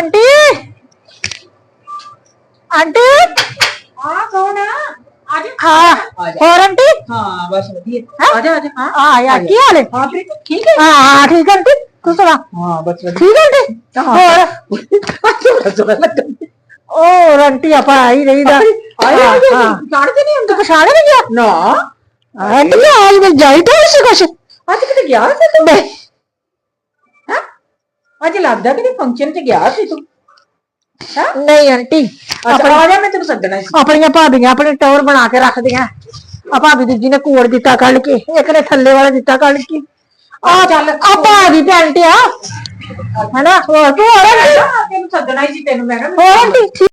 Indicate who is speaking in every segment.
Speaker 1: Aunty aunty
Speaker 2: ਹਾਂ ਕੌਣ ਆ ਆ ਜਾ
Speaker 1: ਹਾਂ
Speaker 2: ਆ ਜਾ
Speaker 1: ਹੋਰ ਆਂਟੀ
Speaker 2: ਹਾਂ ਬਸ ਵਧੀਆ
Speaker 1: ਹੈਂ?
Speaker 2: ਆ ਜਾ ਆ ਜਾ ਹਾਂ
Speaker 1: ਆ ਯਾ ਕੀ ਹਾਲ ਹੈ
Speaker 2: ਹਾਂ ਪ੍ਰੀਤ ਠੀਕ ਹੈ
Speaker 1: ਹਾਂ ਹਾਂ ਠੀਕ ਹੈ ਆਂਟੀ ਤੂੰ ਸੁਣਾ
Speaker 2: ਹਾਂ ਬਸ ਵਧੀਆ
Speaker 1: ਠੀਕ ਹੈ ਆਂਟੀ ਹੋਰ
Speaker 2: ਅੱਛਾ ਸੁਣ ਲੱਗਾ
Speaker 1: ਉਹ ਆਂਟੀ ਆਪਾਂ ਆਈ ਰਹੀਦਾ
Speaker 2: ਆਇਆ
Speaker 1: ਹਾਂ,
Speaker 2: ਜੀ
Speaker 1: ਹਾਂ।
Speaker 2: ਜਾਣਦੇ ਅੱਜ ਲੱਗਦਾ ਕਿ ਫੰਕਸ਼ਨ 'ਚ ਗਿਆ ਸੀ ਤੂੰ? ਹਾਂ?
Speaker 1: ਨਹੀਂ ਆਂਟੀ।
Speaker 2: ਅੱਛਾ ਆ ਜਾ ਮੈਂ ਤੈਨੂੰ ਸੱਦਣਾ ਸੀ।
Speaker 1: ਆਪਣੀਆਂ ਭਾਬੀਆਂ ਆਪਣੇ ਟੌਰ ਬਣਾ ਕੇ ਰੱਖਦੀਆਂ। ਆ ਭਾਬੀ ਦੂਜੀ ਨੇ ਕੋੜ ਦਿੱਤਾ ਕੱਢ ਕੇ ਇੱਕ ਨੇ ਥੱਲੇ ਵਾਲਾ ਦਿੱਤਾ ਕੱਢ ਕੇ। ਆ ਚੱਲ ਆ ਭਾਬੀ ਪੈਂਟ ਆ। ਹਨਾ? ਹੋਰ ਕੀ ਹੋਰ ਆਂਟੀ
Speaker 2: ਤੈਨੂੰ ਸੱਦਣਾ ਹੀ ਸੀ ਤੈਨੂੰ ਮੈਂ ਕਿਹਾ
Speaker 1: ਹੋਰ ਆਂਟੀ ਠੀਕ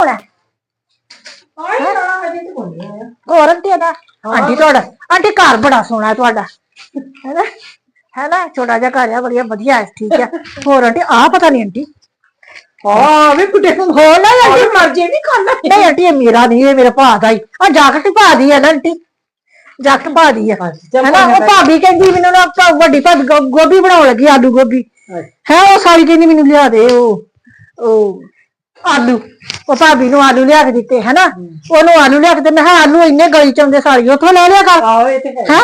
Speaker 1: ਹੋਣਾ?
Speaker 2: ਆਈ ਨਾ ਹਜੇ ਤੇ ਆਇਆ
Speaker 1: ਹੋਰ ਆਂਟੀ ਦਾ ਆਂਟੀ ਤੁਹਾਡਾ ਆਂਟੀ ਘਰ ਬੜਾ ਸੋਹਣਾ ਤੁਹਾਡਾ। ਹੈਨਾ? ਹੈਨਾ? ਛੋਟਾ ਜਿਹਾ ਘਰ ਆ ਬੜੀਆ ਵਧੀਆ ਹੈ ਠੀਕ ਹੈ ਹੋਰ ਆਂਟੀ ਆ ਪਤਾ ਨਹੀਂ ਆਂਟੀ।
Speaker 2: ਹਾਂ ਵੇ ਕੁੜੇ ਨੂੰ
Speaker 1: ਹੋਰ ਨਾ ਆਂਟੀ
Speaker 2: ਮਰ ਜੇ ਨਹੀਂ ਖਾਣਾ
Speaker 1: ਨਹੀਂ ਆਂਟੀ ਇਹ ਮੇਰਾ ਨਹੀਂ ਇਹ ਮੇਰੇ ਭਾ ਦਾ ਹੀ। ਆ ਜਾਕਟ ਭਾ ਦੀ ਹੈ ਨਾ ਆਂਟੀ। ਜਾਕਟ ਭਾ ਦੀ ਹੈ ਹੈਨਾ? ਉਹ ਭਾਬੀ ਕਹਿੰਦੀ ਮੈਨੂੰ ਨਾ ਵੱਡੀ ਭਾਬੀ ਗੋਭੀ ਬਣਾਉਣ ਲੱਗੀ ਆਲੂ ਗੋਭੀ। ਹੈ ਉਹ ਸਾਰੀ ਕਹਿੰਦੀ ਮੈਨੂੰ ਲਿਆ ਦੇ ਉਹ ਉਹ ਆਲੂ। ਉਹ ਭਾਬੀ ਨੂੰ ਆਲੂ ਲਿਆ ਕੇ ਦਿੱਤੇ ਹੈਨਾ? ਉਹਨੂੰ ਆਲੂ ਲਿਆ ਕੇ ਤੇ ਮੈਂ ਆਲੂ ਇੰਨੇ ਗਲੀ ਚ ਆਉਂਦੇ ਸਾਰੀ ਉੱਥੋਂ ਲੈ ਲਿਆ ਕਰ।
Speaker 2: ਆਓ ਇਹ ਤੇ ਹੈ।
Speaker 1: ਹੈ?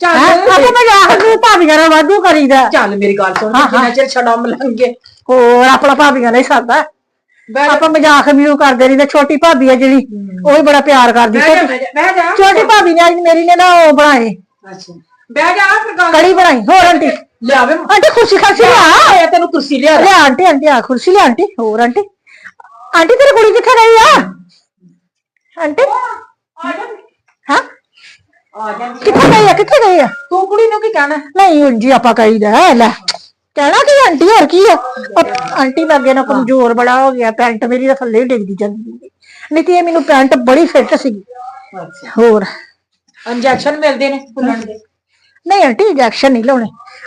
Speaker 2: ਚੱਲ
Speaker 1: ਆਪਾਂ ਮੈਂ ਜਾ ਕੇ ਭਾਬੀਆਂ ਨਾਲ ਵਾਧੂ ਕਰੀਦਾ?
Speaker 2: ਚੱਲ ਮੇਰੀ ਗੱਲ ਸੁਣ ਜਿੰਨਾ ਚਿਰ ਛਡਮ ਲੰਗੇ
Speaker 1: ਹੋਰ ਆਪਣਾ ਭਾਬੀਆਂ ਨੇ ਸਾਦਾ
Speaker 2: ਬਹਿ
Speaker 1: ਆਪਾਂ ਮਜ਼ਾਕ ਵੀ ਉਹ ਕਰਦੇ ਰਹੀ ਤੇ ਛੋਟੀ ਭਾਬੀ ਆ ਜਿਹੜੀ ਉਹ ਵੀ ਬੜਾ ਪਿਆਰ ਕਰਦੀ।
Speaker 2: ਜਾ
Speaker 1: ਛੋਟੀ
Speaker 2: ਬਹਿ ਜਾ ਬਹਿ ਜਾ।
Speaker 1: ਛੋਟੀ ਭਾਬੀ ਨੇ ਅੱਜ ਮੇਰੀ ਨੇ ਨਾ ਉਹ ਬਣਾਏ।
Speaker 2: ਅੱਛਾ। ਬਹਿ ਜਾ ਫਿਰ ਗੱਲ
Speaker 1: ਕੜੀ ਬਣਾਈ ਹੋਰ ਆਂਟੀ।
Speaker 2: ਲਿਆਵੇ
Speaker 1: ਆਂਟੀ ਖੁਸ਼ੀ ਖਾਸੀ ਲਿਆ।
Speaker 2: ਤੈਨੂੰ ਕੁਰਸੀ ਲਿਆ।
Speaker 1: ਲਿਆ ਆਂਟੀ ਆਂਟੀ ਆ ਕੁਰਸੀ ਲਿਆ ਆਂਟੀ ਹੋਰ ਆਂਟੀ। ਆਂਟੀ ਤੇਰੀ ਕੁੜੀ ਕਿੱਥੇ ਗਈ ਆ? ਆਂਟੀ।
Speaker 2: ਆ ਜਾ।
Speaker 1: ਹਾਂ?
Speaker 2: ਆ
Speaker 1: ਕਿੱਥੇ ਗਈ ਆ? ਕਿੱਥੇ ਗਈ ਆ?
Speaker 2: ਤੂੰ ਕੁੜੀ ਨੂੰ ਕੀ ਕਹਿਣਾ?
Speaker 1: ਨਹੀਂ ਉਂਝ ਹੀ ਆਪਾਂ ਕਹੀਦਾ ਹੈ, ਲੈ। ਕਹਿਣਾ ਕੀ ਆਂਟੀ ਹੋਰ ਕੀ ਆ? ਅਪ- ਆਂਟੀ ਮੈਂ ਅੱਗੇ ਨਾ ਕਮਜ਼ੋਰ ਬੜਾ ਹੋ ਗਿਆ ਪੈਂਟ ਮੇਰੀ ਤਾਂ ਥੱਲੇ ਹੀ ਡਿੱਗਦੀ ਜਾਂਦੀ ਸੀ। ਨਹੀਂ ਤੇ ਇਹ ਮੈਨੂੰ ਪੈਂਟ ਬੜੀ ਫਿੱਟ ਸੀ
Speaker 2: ਅੱਛਾ।
Speaker 1: ਹੋਰ।
Speaker 2: ਇੰਜੈਕਸ਼ਨ ਮਿਲਦੇ ਨੇ ਫੁੱਲਣ ਦੇ?
Speaker 1: ਨਹੀਂ ਆਂਟੀ ਇੰਜੈਕਸ਼ਨ ਨਹੀਂ ਲਾਉਣੇ।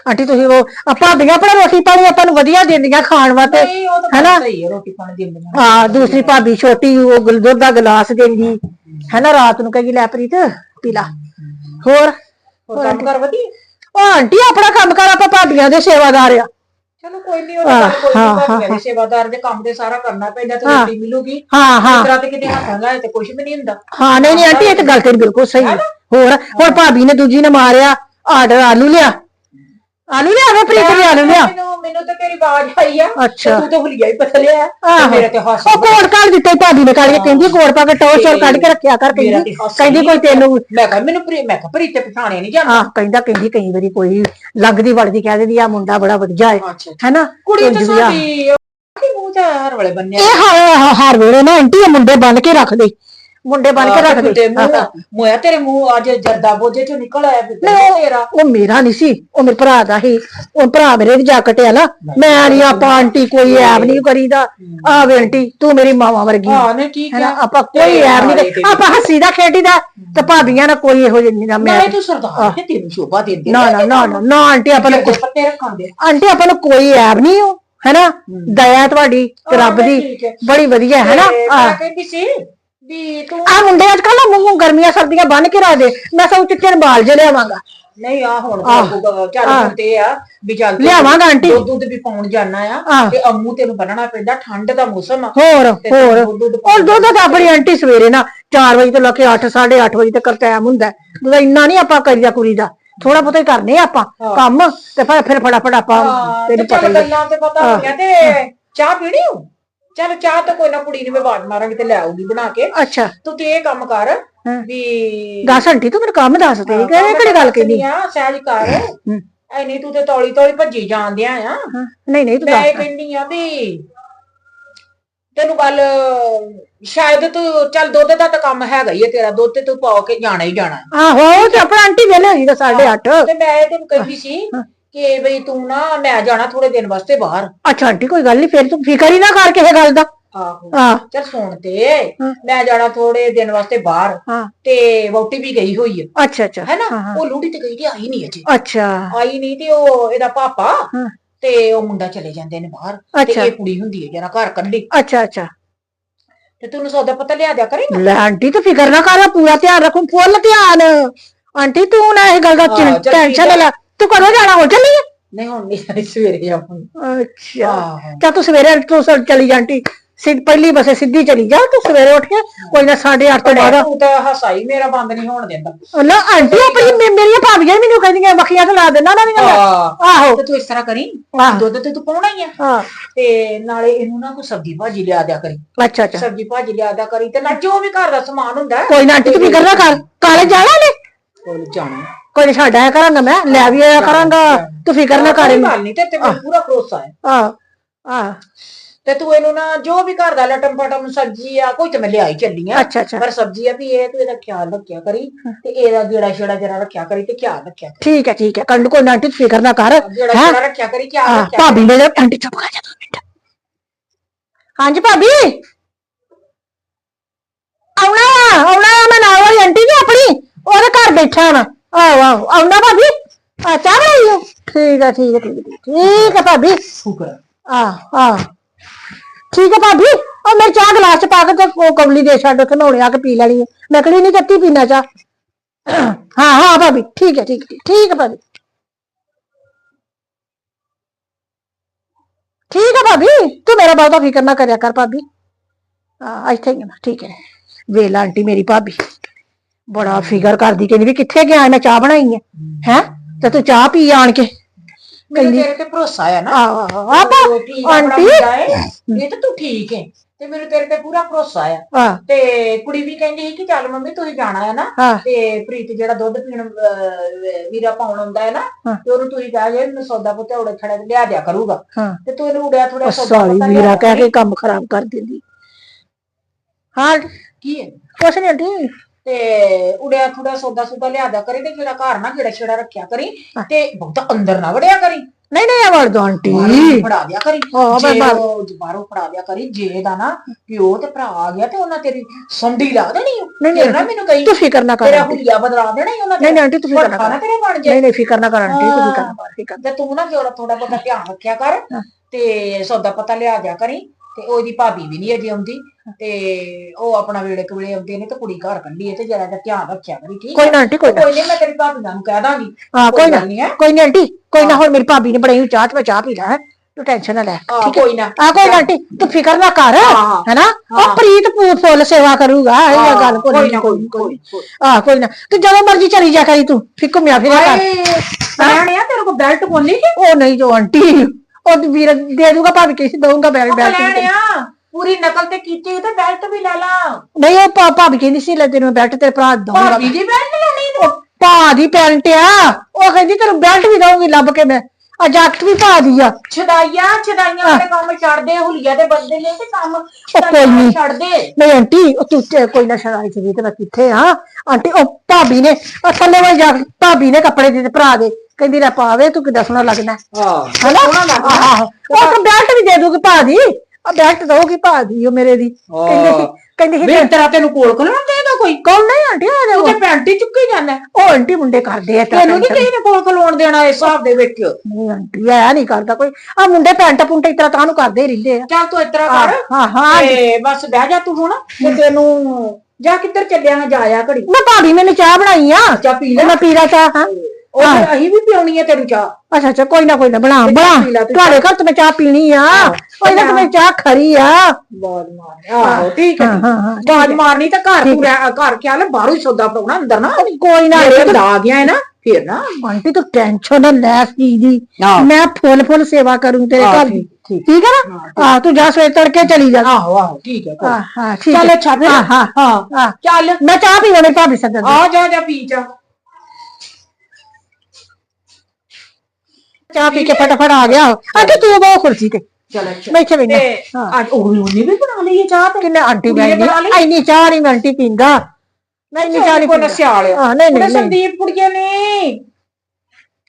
Speaker 1: ਆਂਟੀ ਤੁਸੀਂ ਉਹ ਆ ਭਾਬੀਆਂ ਆਪਣਾ ਰੋਟੀ ਪਾਣੀ ਆਪਾਂ ਨੂੰ ਵਧੀਆ ਦਿੰਦੀਆਂ ਖਾਣ ਵਾਸਤੇ
Speaker 2: ਨਹੀਂ ਉਹ ਤਾਂ
Speaker 1: ਹੈਨਾ?
Speaker 2: ਗੱਲ ਸਹੀ ਹੈ ਰੋਟੀ ਪਾਣੀ ਦਿੰਦੀਆਂ।
Speaker 1: ਹਾਂ ਦੂਸਰੀ ਭਾਬੀ ਛੋਟੀ ਉਹ ਗੁਲ- ਦੁੱਧ ਦਾ ਗਲਾਸ ਦਿੰਦੀ ਹੈ ਨਾ ਰਾਤ ਨੂੰ ਕਹੇਗੀ ਲੈ ਪ੍ਰੀਤ ਪੀ ਲਾ। ਹੋਰ?
Speaker 2: ਹੋਰ ਕੰਮ ਕਰ ਵਧੀਆ?
Speaker 1: ਉਹ ਆਂਟੀ ਆਪਣਾ ਕੰਮ ਕਰ ਆਪਾਂ ਭਾਬੀਆਂ ਦੇ ਸੇਵਾਦਾਰ ਆ।
Speaker 2: ਚਲੋ ਕੋਈ ਨਹੀਂ ਗੱਲ ਕੋਈ ਨਹੀਂ ਸੇਵਾਦਾਰ ਦੇ ਕੰਮ ਤੇ ਸਾਰਾ ਕਰਨਾ ਪੈਂਦਾ ਤੇ। ਰੋਟੀ ਮਿਲੂਗੀ।
Speaker 1: ਹਾਂ ਹਾਂ।
Speaker 2: ਤੇਰਾ ਤੇ ਕਿਤੇ ਹੱਥਾਂ ਲਾਏ ਤੇ ਕੁਝ ਵੀ ਨਹੀਂ ਹੁੰਦਾ।
Speaker 1: ਹਾਂ ਨਹੀਂ ਨਹੀਂ ਆਂਟੀ ਇਹ ਤਾਂ ਗੱਲ ਤੇਰੀ ਬਿਲਕੁਲ ਸਹੀ ਹੈ ਹੋਰ ਹੁਣ ਭਾਬੀ ਨੇ ਦੂਜੀ ਨੇ ਮਾਰਿਆ ਆਰਡਰ ਆਲੂ ਲਿਆ। ਆਲੂ ਲਿਆ ਵੇ ਪ੍ਰੀਤ ਨੇ ਆਲੂ ਲਿਆ?
Speaker 2: ਮੈਨੂੰ ਤਾਂ ਤੇਰੀ ਆਵਾਜ਼ ਆਈ ਆ ਤੇ
Speaker 1: ਅੱਛਾ।
Speaker 2: ਤੂੰ ਤਾਂ ਹੁਲੀਆ ਹੀ ਪਤਲਿਆ
Speaker 1: ਆਹੋ।
Speaker 2: ਮੇਰੇ ਤੇ ਹੱਸ
Speaker 1: ਉਹ ਕੋੜ ਕੱਢ ਦਿੱਤਾ ਭਾਬੀ ਨੇ ਕੱਢ ਕੇ ਕਹਿੰਦੀ ਕੋੜ ਪਾ ਕੇ ਟੋਰ ਸ਼ੋਰ ਕੱਢ ਕੇ ਰੱਖਿਆ ਕਰ
Speaker 2: ਮੇਰਾ
Speaker 1: ਕਹਿੰਦੀ।
Speaker 2: ਤੇ ਹੱਸ
Speaker 1: ਕਹਿੰਦੀ ਕੋਈ ਤੈਨੂੰ
Speaker 2: ਮੈਂ ਕਿਹਾ ਮੈਨੂੰ ਪ੍ਰੀ ਮੈਂ ਕਿਹਾ ਪ੍ਰੀਤ ਤੇ ਪਛਾਣਿਆ ਨਹੀਂ ਜਾਂਦਾ
Speaker 1: ਹਾਂ ਕਹਿੰਦਾ ਕਹਿੰਦੀ ਕਈ ਵਾਰੀ ਕੋਈ ਲੱਗਦੀ ਵੜਦੀ ਕਹਿ ਦਿੰਦੀ ਆ ਮੁੰਡਾ ਬੜਾ ਵਧੀਆ ਹੈ
Speaker 2: ਅੱਛਾ।
Speaker 1: ਹੈਨਾ?
Speaker 2: ਕੁੜੀ ਤਾਂ। ਸਾਡੀ ਕੀ ਮੂੰਹ ਤੇ ਹਰ ਵੇਲੇ ਬੰਨਿਆ।
Speaker 1: ਇਹ ਹਰ ਹਰ ਵੇਲੇ ਨਾ ਆਂਟੀ ਇਹ ਮੁੰਡੇ ਬਣ ਕੇ ਰੱਖਦੇ ਮੁੰਡੇ ਬਣ ਕੇ ਰੱਖਦੇ
Speaker 2: ਤੇ ਮੂੰਹ ਮੋਇਆ ਤੇਰੇ ਮੂੰਹ ਅੱਜ ਜਰਦਾ ਬੋਝੇ ਚੋਂ ਨਿਕਲ ਆਇਆ ਫਿਰ ਤੇਰਾ।
Speaker 1: ਉਹ ਮੇਰਾ ਨਹੀਂ ਸੀ ਉਹ ਮੇਰੇ ਭਰਾ ਦਾ ਸੀ। ਉਹ ਭਰਾ ਮੇਰੇ ਦੀ ਜਾਕਟ ਆ ਨਾ। ਮੈਂ ਨਹੀਂ ਆਪਾਂ ਆਂਟੀ ਕੋਈ ਐਬ ਨਹੀਂ। ਕਰੀਦਾ। ਆ ਵੇ ਆਂਟੀ ਤੂੰ ਮੇਰੀ ਮਾਵਾ ਵਰਗੀ।
Speaker 2: ਹਾਂ ਨੇ ਠੀਕ ਹੈ
Speaker 1: ਆਪਾਂ ਕੋਈ ਐਬ ਨਹੀਂ ਆਪਾਂ ਹੱਸੀ ਦਾ ਖੇਡੀ ਦਾ ਤੇ ਭਾਬੀਆਂ ਨਾਲ ਕੋਈ ਇਹੋ ਜਿਹੀ ਨਹੀਂ ਮੈਂ
Speaker 2: ਮੈਂ ਤੂੰ ਸਰਦਾਰ ਹੈ ਤੈਨੂੰ ਸ਼ੋਭਾ ਦਿੰਦੇ
Speaker 1: ਨਾ ਨਾ ਨਾ ਨਾ ਨਾ ਆਂਟੀ ਆਪਾਂ ਨੂੰ
Speaker 2: ਕੋਈ ਪੱਤੇ ਰੱਖਾਂ ਦੇ
Speaker 1: ਆਂਟੀ ਆਪਾਂ ਨੂੰ ਕੋਈ ਐਬ ਨਹੀਂ ਹੋ ਹੈਨਾ? ਦਇਆ ਤੁਹਾਡੀ ਤੇ ਰੱਬ ਦੀ। ਬੜੀ ਵਧੀਆ ਹੈਨਾ?
Speaker 2: ਤੇ
Speaker 1: ਆ
Speaker 2: ਕਹਿੰਦੀ ਸੀ ਵੀ ਤੂੰ
Speaker 1: ਆ ਮੁੰਡੇ ਅੱਜ ਕੱਲ ਮੂੰਹ ਗਰਮੀਆਂ ਸਰਦੀਆਂ ਬੰਨ ਕੇ ਰੱਖਦੇ। ਮੈਂ ਸਭ ਚਿੱਟੇ ਨੂੰ ਬਾਲ ਜੇ ਲਿਆਵਾਂਗਾ।
Speaker 2: ਨਹੀਂ ਆ ਹੁਣ ਚੱਲ ਹੁਣ ਤੇ ਆ ਵੀ ਚੱਲ
Speaker 1: ਲਿਆਵਾਂਗਾ ਆਂਟੀ।
Speaker 2: ਦੁੱਧ ਦੁੱਧ ਵੀ ਪਾਉਣ ਜਾਣਾ ਆ। ਤੇ ਅੰਮੂ ਤੈਨੂੰ ਬੰਨਣਾ ਪੈਂਦਾ ਠੰਡ ਦਾ ਮੌਸਮ ਆ।
Speaker 1: ਹੋਰ ਹੋਰ। ਔਰ ਦੁੱਧ ਤਾਂ ਆਪਣੀ ਆਂਟੀ ਸਵੇਰੇ ਨਾ 4 ਵਜੇ ਤੋਂ ਲੈ ਕੇ 8 8:30 ਵਜੇ ਤੱਕ ਟਾਈਮ ਹੁੰਦਾ। ਦੁੱਧ ਇੰਨਾ ਨਹੀਂ ਆਪਾਂ ਕਰੀਦਾ ਕੁੜੀ ਦਾ। ਥੋੜਾ ਬਹੁਤਾ ਹੀ ਕਰਨੇ ਆ ਆਪਾਂ ਕੰਮ ਤੇ ਫਿਰ ਫਟਾਫਟ ਆਪਾਂ ਤੈਨੂੰ
Speaker 2: ਤੇ
Speaker 1: ਪਤਾ
Speaker 2: ਚੱਲ
Speaker 1: ਹੀ ਹੈ।
Speaker 2: ਗੱਲਾਂ ਤੇ ਪਤਾ ਹੋਈਆਂ ਤੇ ਚਾਹ ਪੀਣੀ ਹੋ ਚੱਲ ਚਾਹ ਤਾਂ ਕੋਈ ਨਾ ਕੁੜੀ ਨੂੰ ਮੈਂ ਆਵਾਜ਼ ਮਾਰਾਂਗੀ ਤੇ ਲੈ ਆਊਗੀ ਬਣਾ ਕੇ।
Speaker 1: ਅੱਛਾ।
Speaker 2: ਤੂੰ ਤੇ ਇਹ ਕੰਮ ਕਰ। ਵੀ
Speaker 1: ਦੱਸ ਆਂਟੀ ਤੂੰ ਮੈਨੂੰ ਕੰਮ ਦੱਸ ਦੇ। ਕਿਹੜੀ ਕਿਹੜੀ ਗੱਲ ਕਹਿੰਦੀ?
Speaker 2: ਆ ਸਹਿਜ ਕਰ। ਐ ਨਹੀਂ ਤੂੰ ਤੇ ਤੌਲੀ ਤੌਲੀ ਭੱਜੀ ਜਾਂਦਿਆ ਆ।
Speaker 1: ਨਹੀਂ ਨਹੀਂ ਤੂੰ
Speaker 2: ਮੈਂ
Speaker 1: ਦੱਸ
Speaker 2: ਕਹਿੰਦੀ ਆ ਵੀ ਤੈਨੂੰ ਗੱਲ ਸ਼ਾਇਦ ਤੂੰ ਚੱਲ ਦੁੱਧ ਦਾ ਤਾਂ ਕੰਮ ਹੈਗਾ ਹੀ ਹੈ ਤੇਰਾ ਦੁੱਧ ਤੇ ਤੂੰ ਪਾ ਕੇ ਜਾਣਾ ਹੀ ਜਾਣਾ।
Speaker 1: ਆਹੋ ਤੇ ਆਪਣਾ ਆਂਟੀ ਵੇਲੇ ਹੋਈ ਤਾਂ 8:30
Speaker 2: ਤੇ ਮੈਂ ਇਹ ਤੈਨੂੰ ਕਹਿੰਦੀ ਸੀ ਕਿ ਬਈ ਤੂੰ ਨਾ ਮੈਂ ਜਾਣਾ ਥੋੜੇ ਦਿਨ ਵਾਸਤੇ ਬਾਹਰ।
Speaker 1: ਅੱਛਾ ਆਂਟੀ ਕੋਈ ਗੱਲ ਨਹੀਂ ਫਿਰ ਤੂੰ ਫਿਕਰ ਹੀ ਨਾ ਕਰ ਕਿਸੇ ਗੱਲ ਦਾ।
Speaker 2: ਆਹੋ।
Speaker 1: ਹਾਂ।
Speaker 2: ਚੱਲ ਸੁਣ ਤੇ ਮੈਂ ਜਾਣਾ ਥੋੜੇ ਦਿਨ ਵਾਸਤੇ ਬਾਹਰ
Speaker 1: ਹਾਂ।
Speaker 2: ਤੇ ਵਹੁਟੀ ਵੀ ਗਈ ਹੋਈ ਹੈ
Speaker 1: ਅੱਛਾ ਅੱਛਾ।
Speaker 2: ਹੈਨਾ?
Speaker 1: ਹਾਂ, ਹਾਂ।
Speaker 2: ਉਹ ਲੋਹੜੀ ਤੇ ਗਈ ਤੇ ਆਈ ਨਹੀਂ ਅਜੇ।
Speaker 1: ਅੱਛਾ।
Speaker 2: ਆਈ ਨਹੀਂ ਤੇ ਉਹ ਇਹਦਾ ਪਾਪਾ
Speaker 1: ਹਾਂ।
Speaker 2: ਤੇ ਉਹ ਮੁੰਡਾ ਚਲੇ ਜਾਂਦੇ ਨੇ ਬਾਹਰ ਤੇ
Speaker 1: ਅੱਛਾ।
Speaker 2: ਇਹ ਕੁੜੀ ਹੁੰਦੀ ਹੈ ਜਰਾ ਘਰ ਕੱਢੀ।
Speaker 1: ਅੱਛਾ ਅੱਛਾ।
Speaker 2: ਤੇ ਤੈਨੂੰ ਸੌਦਾ ਪਤਾ ਲਿਆ ਦਿਆ ਕਰੇਗਾ?
Speaker 1: ਲੈ ਆਂਟੀ ਤੂੰ ਫਿਕਰ ਨਾ ਕਰ ਪੂਰਾ ਧਿਆਨ ਰੱਖੂ ਫੁੱਲ ਧਿਆਨ। ਆਂਟੀ ਤੂੰ ਨਾ ਇਹ ਗੱਲ ਦਾ
Speaker 2: ਹਾਂ, ਚੱਲ
Speaker 1: ਟੈਨਸ਼ਨ
Speaker 2: ਠੀਕ
Speaker 1: ਲੈ। ਤੂੰ ਕਦੋਂ ਜਾਣਾ ਹੋ ਚੱਲੀ
Speaker 2: ਨਹੀਂ ਹੁਣ ਨਹੀਂ ਸਵੇਰੇ ਆਉਂ
Speaker 1: ਅੱਛਾ। ਚਾ ਤੂੰ ਸਵੇਰੇ ਤੂੰ ਸੜ ਚਲੀ ਜਾਂਟੀ। ਸਿੱਧ ਪਹਿਲੀ ਬਸੇ ਸਿੱਧੀ ਚਲੀ ਜਾ ਤੂੰ ਸਵੇਰੇ ਉੱਠ ਕੇ। ਕੋਈ ਨਾ 8:30 ਤੋਂ ਬਾਅਦ।
Speaker 2: ਤੂੰ ਤਾਂ ਹਸਾਈ ਮੇਰਾ ਬੰਦ ਨਹੀਂ ਹੋਣ ਦਿੰਦਾ।
Speaker 1: ਨਾ ਆਂਟੀ ਆਪਣੀ ਮੇ- ਮੇਰੀਆਂ ਭਾਬੀਆਂ ਮੈਨੂੰ ਕਹਿੰਦੀਆਂ ਵੱਖੀਆਂ ਤੇ ਲਾ ਦੇਣਾ ਉਹਨਾਂ ਦੀਆਂ।
Speaker 2: ਆਹ
Speaker 1: ਆਹੋ।
Speaker 2: ਤੇ ਤੂੰ ਇਸ ਤਰ੍ਹਾਂ ਕਰੀ
Speaker 1: ਆਹ।
Speaker 2: ਦੁੱਧ ਤੇ ਤੂੰ ਪਾਉਣਾ ਹੀ ਆ।
Speaker 1: ਹਾਂ।
Speaker 2: ਤੇ ਨਾਲੇ ਇਹਨੂੰ ਨਾ ਕੋਈ ਸਬਜ਼ੀ ਭਾਜੀ ਲਿਆ ਦਿਆ ਕਰੀ।
Speaker 1: ਅੱਛਾ ਅੱਛਾ।
Speaker 2: ਸਬਜ਼ੀ ਭਾਜੀ ਲਿਆ ਦਿਆ ਕਰੀ ਤੇ ਨਾ ਜੋ ਵੀ ਘਰ ਦਾ ਸਮਾਨ ਹੁੰਦਾ। ਹੈ,
Speaker 1: ਕੋਈ ਨਾ ਆਂਟੀ ਤੂੰ ਫਿਕਰ ਨਾ ਕਰ। ਕਾਲਜ ਜਾਣਾ ਨੇ
Speaker 2: ਜਾਣਾ।
Speaker 1: ਕੋਈ ਨੀ ਛੱਡ ਆਇਆ ਕਰਾਂਗਾ ਮੈਂ ਲੈ ਵੀ ਆਇਆ ਕਰਾਂਗਾ। ਤੂੰ ਫਿਕਰ ਨਾ ਕਰ
Speaker 2: ਕੋਈ ਗੱਲ ਨਹੀਂ ਤੇ ਤੇ ਮੈਨੂੰ ਪੂਰਾ ਭਰੋਸਾ ਹੈ।
Speaker 1: ਆ ਆ
Speaker 2: ਤੇ ਤੂੰ ਇਹਨੂੰ ਨਾ ਜੋ ਵੀ ਘਰ ਦਾ ਲਟਮ ਪਟਮ ਸਬਜ਼ੀ ਆ ਕੋਈ ਤੇ ਮੈਂ ਲਿਆਈ ਚੱਲੀ ਆ।
Speaker 1: ਅੱਛਾ ਅੱਛਾ।
Speaker 2: ਪਰ ਸਬਜ਼ੀ ਆ ਵੀ ਇਹ ਤੂੰ ਇਹਦਾ ਖਿਆਲ ਰੱਖਿਆ ਕਰੀ ਤੇ ਇਹਦਾ ਗੇੜਾ ਛੇੜਾ ਜਰਾ ਰੱਖਿਆ ਕਰੀ ਤੇ ਖਿਆਲ ਰੱਖਿਆ ਕਰੀ।
Speaker 1: ਠੀਕ ਹੈ ਠੀਕ ਹੈ। ਕੰਡ ਕੋਈ ਨਾ ਆਂਟੀ ਤੂੰ ਫਿਕਰ ਨਾ ਕਰ। ਹੈਂ?
Speaker 2: ਛੇੜਾ ਰੱਖਿਆ ਕਰੀ ਖਿਆਲ
Speaker 1: ਆ
Speaker 2: ਰੱਖਿਆ
Speaker 1: ਭਾਬੀ ਮੇਰੇ ਆਂਟੀ ਚੁੱਪ ਕਰ ਜਾ ਦੋ ਮਿੰਟ। ਹਾਂਜੀ ਭਾਬੀ ਆਉਣਾ ਵਾ, ਆਉਣਾ ਵਾ, ਮੈਂ ਨਾਲ ਵਾਲੀ ਆਂਟੀ ਜੀ ਆਪਣੀ ਉਹਦੇ ਘਰ ਬੈਠਾ ਵਾ ਆਓ ਆਓ ਆਉਣਾ ਭਾਬੀ ਆ ਚਾਹ ਬਣਾਈ ਹੋ ਠੀਕ ਹੈ ਠੀਕ ਹੈ ਠੀਕ ਹੈ ਠੀਕ ਹੈ ਭਾਬੀ
Speaker 2: ਸ਼ੁਕਰ
Speaker 1: ਆ ਆ ਠੀਕ ਹੈ ਭਾਬੀ ਉਹ ਮੇਰੇ ਚਾਹ ਗਲਾਸ ਚ ਪਾ ਕੇ ਤੇ ਉਹ ਕਵਲੀ ਦੇ ਛੱਡ ਉੱਥੇ ਨਹਾਉਣੇ ਆ ਕੇ ਪੀ ਲੈਣੀ ਹੈ ਨਕਲੀ ਨਹੀਂ ਚੱਤੀ ਪੀਣਾ ਚਾਹ ਹਾਂ ਹਾਂ ਭਾਬੀ ਠੀਕ ਹੈ ਠੀਕ ਹੈ ਠੀਕ ਹੈ ਭਾਬੀ ਠੀਕ ਹੈ ਭਾਬੀ ਤੂੰ ਮੇਰਾ ਬਹੁਤਾ ਫਿਕਰ ਨਾ ਕਰਿਆ ਕਰ ਭਾਬੀ ਹਾਂ ਇੱਥੇ ਹੀ ਆ ਮੈਂ, ਠੀਕ ਹੈ ਵੇਲਾ ਆਂਟੀ ਮੇਰੀ ਭਾਬੀ ਬੜਾ ਫਿਕਰ ਕਰਦੀ ਕਹਿੰਦੀ ਵੀ ਕਿੱਥੇ ਗਿਆ ਮੈਂ ਚਾਹ ਬਣਾਈ ਹੈ ਹੈ? ਤੇ ਤੂੰ ਚਾਹ ਪੀ ਆਣ ਕੇ।
Speaker 2: ਮੈਨੂੰ ਤੇਰੇ ਤੇ ਭਰੋਸਾ ਆ ਨਾ।
Speaker 1: ਆ ਆ
Speaker 2: ਤੂੰ ਠੀਕ ਆ, ਆਪਣਾ
Speaker 1: ਆਂਟੀ।
Speaker 2: ਇਹ ਤਾਂ ਤੂੰ ਠੀਕ ਹੈ ਤੇ ਮੈਨੂੰ ਤੇਰੇ ਤੇ ਪੂਰਾ ਭਰੋਸਾ ਆ। ਤੇ ਕੁੜੀ ਵੀ ਕਹਿੰਦੀ ਸੀ ਕਿ ਚੱਲ ਮੰਮੀ ਤੁਸੀਂ ਜਾਣਾ ਹੈ ਨਾ। ਤੇ ਪ੍ਰੀਤ ਜਿਹੜਾ ਦੁੱਧ ਪੀਣ ਵੀਰਾ ਪਾਉਣ ਆਉਂਦਾ ਹੈ ਨਾ। ਤੇ ਉਹਨੂੰ ਤੁਸੀਂ ਕਹਾ ਜੇ ਮੈਨੂੰ ਸੌਦਾ ਪੁੱਤੇ ਉੜੇ ਖੜੇ ਲਿਆ ਦਿਆ ਕਰੂਗਾ। ਤੇ ਤੂੰ ਇਹਨੂੰ ਉੜਿਆ ਥੋੜਾ ਸੌਦਾ
Speaker 1: ਵੀਰਾ ਕਹਿ ਕੇ ਕੰਮ ਖਰਾਬ ਕਰ ਦਿੰਦੀ। ਹਾਂ।
Speaker 2: ਕੀ ਹੈ?
Speaker 1: ਕੁਛ ਨਹੀਂ ਆਂਟੀ।
Speaker 2: ਤੇ ਉੜਿਆ ਥੋੜਾ ਸੌਦਾ ਸੁਦਾ ਲਿਆ ਦਿਆ ਕਰੀ ਤੇ ਜਿਹੜਾ ਘਰ ਨਾ ਜਿਹੜਾ ਛੇੜਾ ਰੱਖਿਆ ਕਰੀ
Speaker 1: ਹਾਂ।
Speaker 2: ਤੇ ਬਹੁਤਾ ਅੰਦਰ ਨਾ ਵੜਿਆ ਕਰੀ।
Speaker 1: ਨਹੀਂ ਨਹੀਂ ਆ ਵੜ ਦੋ ਆਂਟੀ।
Speaker 2: ਫੜਾ ਦਿਆ ਕਰੀ।
Speaker 1: ਹਾਂ,
Speaker 2: ਜੇ ਉਹ ਬਾਹਰੋਂ ਫੜਾ ਦਿਆ ਕਰੀ ਜੇ ਦਾ ਨਾ ਪਿਓ ਤੇ ਭਰਾ ਆ ਗਿਆ ਤੇ ਉਹਨਾਂ ਤੇਰੀ ਸੰਡੀ ਲਾ ਦੇਣੀ।
Speaker 1: ਨਹੀਂ, ਨਹੀਂ,
Speaker 2: ਨਾ ਮੈਨੂੰ ਕਹੀ
Speaker 1: ਤੂੰ ਫਿਕਰ ਨਾ ਕਰ
Speaker 2: ਤੇਰਾ। ਹੁਲੀਆ ਬਦਲਾ ਦੇਣਾ ਈ ਉਹਨਾਂ
Speaker 1: ਨਹੀਂ ਨਹੀਂ ਆਂਟੀ ਤੂੰ ਫਿਕਰ ਨਾ ਕਰ।
Speaker 2: ਤੇਰੇ ਬਣ ਜੇ
Speaker 1: ਨਹੀਂ ਨਹੀਂ ਫਿਕਰ ਨਾ ਕਰ ਆਂਟੀ ਤੂੰ ਫਿਕਰ ਨਾ ਕਰ ਫਿਕਰ।
Speaker 2: ਤੇ ਤੂੰ ਨਾ ਥੋੜਾ ਥੋੜਾ ਬਹੁਤਾ ਧਿਆਨ ਰੱਖਿਆ ਕਰ
Speaker 1: ਹਾਂ।
Speaker 2: ਤੇ ਸੌਦਾ ਪਤਾ ਲਿਆ ਜਾ ਕਰੀ ਤੇ ਉਹਦੀ ਭਾਬੀ ਵੀ ਨਹੀਂ ਅਜੇ ਆਉਂਦੀ। ਤੇ ਉਹ ਆਪਣਾ ਵੇਲੇ ਕਵੇਲੇ ਆਉਂਦੇ ਨੇ ਤੇ ਕੁੜੀ ਘਰ ਕੱਢੀ ਹੈ ਤੇ ਜਰਾ ਜਿਹਾ ਧਿਆਨ ਰੱਖਿਆ ਕਰੀ ਠੀਕ
Speaker 1: ਕੋਈ ਨਾ ਆਂਟੀ ਕੋਈ ਨਾ।
Speaker 2: ਕੋਈ ਨਹੀਂ ਮੈਂ ਤੇਰੀ ਭਾਬੀ ਨੂੰ ਕਹਿ ਦਾਂਗੀ।
Speaker 1: ਹਾਂ ਕੋਈ ਨਾ।
Speaker 2: ਗੱਲ ਨੀ ਹੈ।
Speaker 1: ਕੋਈ ਨਾ ਆਂਟੀ ਕੋਈ ਨਾ ਹੁਣ ਮੇਰੀ ਭਾਬੀ ਨੇ ਬਣਾਈ ਹੋਈ ਚਾਹ ਤੇ ਮੈਂ ਚਾਹ ਪੀ ਲਾ ਹੈਂ। ਤੂੰ ਟੈਨਸ਼ਨ ਨਾ ਲੈ
Speaker 2: ਹਾਂ,
Speaker 1: ਠੀਕ ਹੈ?
Speaker 2: ਕੋਈ ਨਾ।
Speaker 1: ਆ ਕੋਈ ਨਾ ਆਂਟੀ ਤੂੰ ਫਿਕਰ ਨਾ ਕਰ
Speaker 2: ਹਾਂ।
Speaker 1: ਹੈਨਾ। ਉਹ ਪ੍ਰੀਤ ਪੂ ਫੁੱਲ ਸੇਵਾ ਕਰੂਗਾ ਇਹ
Speaker 2: ਹਾਂ,
Speaker 1: ਗੱਲ ਕੋਈ ਨਹੀਂ
Speaker 2: ਨਾ
Speaker 1: ਕੋਈ
Speaker 2: ਕੋਈ
Speaker 1: ਆ ਕੋਈ ਨਾ। ਤੂੰ ਜਦੋਂ ਮਰਜ਼ੀ ਚਲੀ ਜਾ ਕਰੀ ਤੂੰ ਫਿੱਕ ਮਿਆ ਫਿਰਿਆ ਕਰ।
Speaker 2: ਹਾਏ ਬਣਿਆ ਤੇਰੇ ਕੋ ਬੈਲਟ ਕੋਨੀ ਕਿ?
Speaker 1: ਉਹ ਨਹੀਂ ਜੋ ਆਂਟੀ ਉਹ ਵੀਰ ਦੇ ਦੂਗਾ ਭਾਬੀ ਕਿਸੇ ਦਊਗਾ ਬੈਲ ਬੈਲ
Speaker 2: ਲੈਣਿਆ ਪੂਰੀ ਨਕਲ ਤੇ ਕੀਤੀ ਤੇ ਬੈਲਟ ਵੀ ਲੈ ਲਾ।
Speaker 1: ਨਹੀਂ ਉਹ ਭਾ- ਭਾਬੀ ਕਹਿੰਦੀ ਸੀ ਲੈ ਤੈਨੂੰ ਬੈਲਟ ਤੇਰੇ ਭਰਾ ਦਊਗਾ।
Speaker 2: ਭਾਬੀ ਦੀ ਬੈਲਟ ਲੈਣੀ
Speaker 1: ਉਹ ਭਾ ਦੀ ਪੈਂਟ ਆ। ਉਹ ਕਹਿੰਦੀ ਤੈਨੂੰ ਬੈਲਟ ਵੀ ਦਊਂਗੀ ਲੱਭ ਕੇ ਮੈਂ। ਆ ਜੈਕਟ ਵੀ ਭਾ ਦੀ ਆ।
Speaker 2: ਛਦਾਈਆਂ ਛਦਾਈਆਂ ਵਾਲੇ ਕੰਮ ਛੱਡਦੇ ਹੁਲੀਆ ਦੇ ਬੰਦੇ ਨੇ ਤੇ ਕੰਮ
Speaker 1: ਕੋਈ ਨੀ।
Speaker 2: ਛੱਡਦੇ।
Speaker 1: ਨਹੀਂ ਆਂਟੀ ਉਹ ਤੂੰ ਤੇ ਕੋਈ ਨਾ ਸ਼ਰਾਈ ਚ ਤੇ ਮੈਂ ਕਿੱਥੇ ਆ? ਆਂਟੀ ਉਹ ਭਾਬੀ ਨੇ ਉਹ ਥੱਲੇ ਵਾਲੀ ਜਾ ਭਾਬੀ ਨੇ ਕੱਪੜੇ ਦੇ ਭਰਾ ਦੇ। ਕਹਿੰਦੀ ਲੈ ਪਾਵੇ ਤੂੰ ਕਿੱਦਾਂ ਸੋਹਣਾ ਲੱਗਦਾ।
Speaker 2: ਹਾਂ।
Speaker 1: ਆਹੋ ਉਹ ਤਾਂ ਬੈਲਟ ਵੀ ਦੇ ਦੂਗੀ ਭਾ ਦੀ। ਆ ਬੈਲਟ ਦਊਗੀ ਭਾ ਦੀ ਉਹ ਮੇਰੇ ਦੀ। ਕਹਿੰਦੇ ਸੀ ਕਹਿੰਦੀ ਸੀ
Speaker 2: ਵੇ ਤੇਰਾ ਤੈਨੂੰ ਕੋਲ ਕੋਲ ਦੇਗਾ ਕੋਈ?
Speaker 1: ਕੌਣ ਨਹੀਂ ਆਂਟੀ ਆ
Speaker 2: ਤੂੰ ਤੇ ਪੈਂਟ ਚੁੱਕੀ ਜਾਂਦਾ।
Speaker 1: ਉਹ ਆਂਟੀ ਮੁੰਡੇ ਕਰਦੇ ਆ
Speaker 2: ਤੈਨੂੰ ਨਹੀਂ ਕਿਸੇ ਨੇ ਕੋਲ ਖਲੋਣ ਦੇਣਾ ਇਸ ਹਿਸਾਬ ਦੇ ਵਿੱਚ।
Speaker 1: ਨਹੀਂ ਆਂਟੀ ਐ ਨਹੀਂ ਕਰਦਾ ਕੋਈ। ਆ ਮੁੰਡੇ ਪੈਂਟ ਪੁੰਟ ਇਸ ਤਰ੍ਹਾਂ ਤਾਂ ਨੂੰ ਕਰਦੇ ਹੀ ਰਹਿੰਦੇ ਆ।
Speaker 2: ਚੱਲ ਤੂੰ ਇਤਰਾ
Speaker 1: ਹਾਂ
Speaker 2: ਕਰ।
Speaker 1: ਹਾਂ ਹਾਂ
Speaker 2: ਤੇ ਬਸ ਬਹਿ ਜਾ ਤੂੰ ਹੁਣ ਤੇ ਤੈਨੂੰ ਜਾ ਕਿੱਧਰ ਚੱਲਿਆ ਨਾ ਜਾਇਆ ਘੜੀ।
Speaker 1: ਮੈਂ ਭਾਬੀ ਮੈਨੇ ਚਾਹ ਬਣਾਈ ਆ।
Speaker 2: ਚਾਹ ਪੀ ਲੈ।
Speaker 1: ਮੈਂ ਪੀਲਾ ਚਾਹ ਹਾਂ।
Speaker 2: ਉਹ ਫਿਰ ਅਸੀਂ ਵੀ ਪਿਉਣੀ ਹੈ ਤੈਨੂੰ ਚਾਹ।
Speaker 1: ਅੱਛਾ ਅੱਛਾ ਕੋਈ ਨਾ ਕੋਈ ਨਾ ਬਣਾ
Speaker 2: ਪੀ
Speaker 1: ਬਣਾ।
Speaker 2: ਲਾ ਤੂੰ।
Speaker 1: ਤੁਹਾਡੇ ਘਰ ਤੇ ਮੈਂ ਚਾਹ ਪੀਣੀ ਆ। ਕੋਈ ਨਾ ਤੇ ਮੈਂ ਚਾਹ ਖਰੀ ਆ।
Speaker 2: ਬਾਦ ਮਾਰ ਆਹੋ ਠੀਕ ਹੈ
Speaker 1: ਹਾਂ ਹਾਂ ਹਾਂ
Speaker 2: ਬਾਦ ਮਾਰਨੀ ਤਾਂ ਘਰ ਤੂੰ ਰਹਿ- ਘਰ ਖਿਆਲ ਬਾਹਰੋਂ ਹੀ ਸੌਦਾ ਪਾਉਣਾ ਅੰਦਰ ਨਾ।
Speaker 1: ਕੋਈ ਨਾ
Speaker 2: ਮੇਰੇ ਤਾਂ ਆ ਗਿਆ ਹੈ ਨਾ ਫਿਰ ਨਾ।
Speaker 1: ਆਂਟੀ ਤੂੰ ਟੈਨਸ਼ਨ ਨਾ ਲੈ ਇਸ ਚੀਜ਼ ਦੀ
Speaker 2: ਆਹ।
Speaker 1: ਮੈਂ ਫੁੱਲ ਫੁੱਲ ਸੇਵਾ ਕਰੂੰ ਤੇਰੇ
Speaker 2: ਆਹ,
Speaker 1: ਘਰ ਦੀ।
Speaker 2: ਠੀਕ, ਠੀਕ।
Speaker 1: ਹੈ ਨਾ ਆ ਤੂੰ ਜਾ ਸਵੇਰ ਤੜਕੇ ਚਲੀ ਜਾ।
Speaker 2: ਆਹੋ ਆਹੋ ਠੀਕ ਹੈ ਕੋਈ।
Speaker 1: ਹਾਂ ਹਾਂ ਠੀਕ
Speaker 2: ਚੱਲ
Speaker 1: ਹੈ
Speaker 2: ਅੱਛਾ ਫਿਰ
Speaker 1: ਹਾਂ ਹਾਂ
Speaker 2: ਹਾਂ
Speaker 1: ਹਾਂ।
Speaker 2: ਚੱਲ।
Speaker 1: ਮੈਂ ਚਾਹ ਪੀਵਾਂ ਮੇਰੀ ਭਾਬੀ ਸੱਦਣ ਦੀ।
Speaker 2: ਆ ਜਾ ਜਾ ਪੀ ਜਾ
Speaker 1: ਚਾਹ ਪੀ ਕੇ ਫਟਾਫਟ ਆ ਗਿਆ ਆਂਟੀ ਤੂੰ ਬਹੁਤ ਖੁਰਸੀ ਤੇ
Speaker 2: ਚਲ ਅੱਛਾ
Speaker 1: ਮੈਂ ਇੱਥੇ ਬੈਠਾ
Speaker 2: ਤੇ
Speaker 1: ਹਾਂ।
Speaker 2: ਅੱਜ ਉਹ ਉਹਨੇ ਵੀ ਬਣਾ ਲਈ ਹੈ ਚਾਹ ਤੇ
Speaker 1: ਕਿੰਨੇ ਆਂਟੀ
Speaker 2: ਕੁੜੀ ਨੇ
Speaker 1: ਮੈਂ
Speaker 2: ਬਣਾ ਲਈ?
Speaker 1: ਨਹੀਂ ਇੰਨੀ ਚਾਹ ਨਹੀਂ ਮੈਂ ਆਂਟੀ ਪੀਂਦਾ ਮੈਂ ਇੰਨੀ ਚਾਹ ਨਹੀਂ
Speaker 2: ਕੋਈ
Speaker 1: ਪੀਂਦਾ
Speaker 2: ਨਸਿਆ ਲਿਆ
Speaker 1: ਹਾਂ ਨਹੀਂ
Speaker 2: ਉਹਨੇ
Speaker 1: ਨਹੀਂ ਨਹੀਂ।
Speaker 2: ਸੰਦੀਪ ਕੁੜੀਆਂ ਨੇ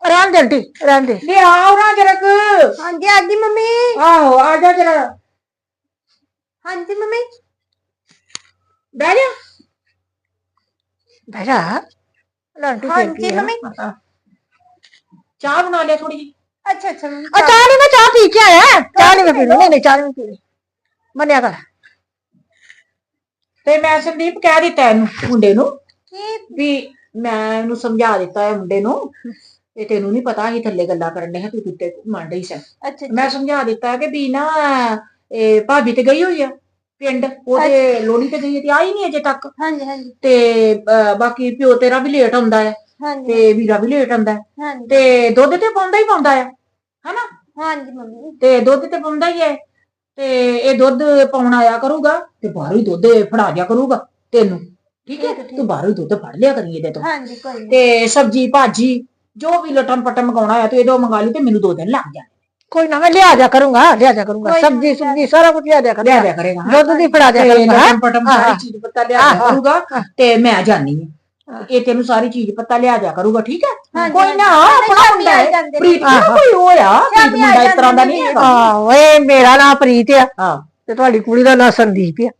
Speaker 1: ਰਹਿਣ ਦੇ ਆਂਟੀ ਰਹਿਣ ਦੇ
Speaker 2: ਲੈ ਆਓ ਨਾ ਜਰਕ
Speaker 1: ਹਾਂਜੀ ਆਜੀ ਮੰਮੀ
Speaker 2: ਆਹੋ ਆ ਜਾ ਜਰਾ
Speaker 1: ਹਾਂਜੀ ਮੰਮੀ
Speaker 2: ਬਹਿ ਜਾ
Speaker 1: ਬੈਠਾ ਆਂਟੀ
Speaker 3: ਹਾਂਜੀ, ਮੰਮੀ।
Speaker 2: ਚਾਹ ਬਣਾ ਲਿਆ ਥੋੜੀ ਜੀ
Speaker 3: ਅੱਛਾ ਅੱਛਾ ਮੰਮੀ।
Speaker 1: ਆ ਚਾਹ ਨਹੀਂ ਮੈਂ ਚਾਹ ਪੀ ਕੇ ਆਇਆ। ਚਾਹ ਨਹੀਂ ਮੈਂ ਪੀਣੀ ਨਹੀਂ ਨਹੀਂ ਚਾਹ ਨਹੀਂ ਪੀਣੀ ਮੰਨਿਆ ਕਰ।
Speaker 2: ਤੇ ਮੈਂ ਸੰਦੀਪ ਕਹਿ ਦਿੱਤਾ ਇਹਨੂੰ ਮੁੰਡੇ ਨੂੰ
Speaker 3: ਕੀ
Speaker 2: ਵੀ ਮੈਂ ਇਹਨੂੰ ਸਮਝਾ ਦਿੱਤਾ ਹੈ ਮੁੰਡੇ ਨੂੰ। ਤੇ ਤੈਨੂੰ ਨਹੀਂ ਪਤਾ ਅਸੀਂ ਥੱਲੇ ਗੱਲਾਂ ਕਰਨ ਦੇ ਹਾਂ ਤੂੰ ਕਿਤੇ ਘੁੰਮਣ ਡਈ ਸੈਂ।
Speaker 3: ਅੱਛਾ
Speaker 2: ਮੈਂ ਸਮਝਾ ਦਿੱਤਾ ਕਿ ਵੀ ਨਾ ਇਹ ਭਾਬੀ ਤੇ ਗਈ ਹੋਈ ਆ ਪਿੰਡ ਉਹਦੇ ਲੋਹੜੀ ਤੇ ਗਈ ਹੈ ਤੇ ਆਈ ਨਹੀਂ ਅਜੇ ਤੱਕ।
Speaker 3: ਹਾਂਜੀ ਹਾਂਜੀ।
Speaker 2: ਤੇ ਅਹ, ਬਾਕੀ ਪਿਓ ਤੇਰਾ ਵੀ ਲੇਟ ਆਉਂਦਾ ਹੈ
Speaker 3: ਹਾਂਜੀ।
Speaker 2: ਤੇ ਵੀਰਾ ਵੀ ਲੇਟ ਆਉਂਦਾ ਹੈ।
Speaker 3: ਹਾਂਜੀ।
Speaker 2: ਤੇ ਦੁੱਧ ਤੇ ਪਾਉਂਦਾ ਹੀ ਪਾਉਂਦਾ ਹੈ ਹਨਾ?
Speaker 3: ਹਾਂਜੀ ਮੰਮੀ।
Speaker 2: ਤੇ ਦੁੱਧ ਤੇ ਪਾਉਂਦਾ ਹੀ ਹੈ। ਤੇ ਇਹ ਦੁੱਧ ਪਾਉਣ ਆਇਆ ਕਰੂਗਾ ਤੇ ਬਾਹਰੋਂ ਹੀ ਦੁੱਧ ਫੜਾ ਜਾ ਕਰੂਗਾ ਤੈਨੂੰ ਠੀਕ ਹੈ?
Speaker 3: ਠੀਕ ਹੈ, ਠੀਕ
Speaker 2: ਤੂੰ ਬਾਹਰੋਂ ਹੀ ਦੁੱਧ ਫੜ ਲਿਆ ਕਰੀ ਇਹਦੇ ਤੋਂ।
Speaker 3: ਹਾਂਜੀ ਕੋਈ ਨੀ।
Speaker 2: ਤੇ ਸਬਜੀ ਭਾਜੀ ਜੋ ਵੀ ਲਟਮ ਪਟਮ ਮੰਗਾਉਣਾ ਹੈ ਤੂੰ ਇਹਦੋਂ ਮੰਗਾ ਲਈ ਤੇ ਮੈਨੂੰ ਦੋ ਦਿਨ ਲੱਗ ਜਾਣੇ।
Speaker 1: ਕੋਈ ਨਾ ਮੈਂ ਲਿਆ ਜਾ ਕਰੂੰਗਾ ਲਿਆ ਜਾ ਕਰੂੰਗਾ।
Speaker 3: ਕੋਈ ਨਾ,
Speaker 1: ਸਬਜੀ ਸੁਬਜੀ ਸਾਰਾ ਕੁਝ ਲਿਆ ਜਾ
Speaker 2: ਲਿਆ
Speaker 1: ਕਰੂੰਗਾ
Speaker 2: ਦਿਆ ਕਰੇਗਾ। ਹਾਂ।
Speaker 1: ਦੁੱਧ ਦੀ ਫੜਾ ਜਾ
Speaker 2: ਤੇ
Speaker 1: ਕਰੂੰਗਾ।
Speaker 2: ਪਟਮ
Speaker 1: ਹਾਂ,
Speaker 2: ਸਾਰੀ। ਚੀਜ਼ ਪੱਤਾ ਲਿਆ ਦਿਆ ਕਰੂਗਾ ਤੇ ਮੈਂ ਜਾਣੀ ਹੈ। ਇਹ ਤੈਨੂੰ ਸਾਰੀ ਚੀਜ਼ ਪੱਤਾ ਲਿਆ ਦਿਆ ਕਰੂਗਾ ਠੀਕ ਹੈ? ਕੋਈ ਨਾ। ਆਪਣਾ
Speaker 3: ਆ
Speaker 2: ਹੈ।
Speaker 3: ਨੇ।
Speaker 2: ਪ੍ਰੀਤ ਨਾ ਕੋਈ ਹੋਇਆ ਪ੍ਰੀਤ
Speaker 3: ਆ
Speaker 2: ਮੁੰਡਾ ਇਸ ਤਰ੍ਹਾਂ ਦਾ ਨਹੀਂ
Speaker 3: ਨੇ।
Speaker 2: ਹੈਗਾ।
Speaker 1: ਹਾਂ ਓਏ ਮੇਰਾ ਨਾਮ ਪ੍ਰੀਤ ਆ।
Speaker 2: ਹਾਂ।
Speaker 1: ਤੇ ਤੁਹਾਡੀ ਕੁੜੀ ਦਾ ਨਾਮ ਸੰਦੀਪ ਆ।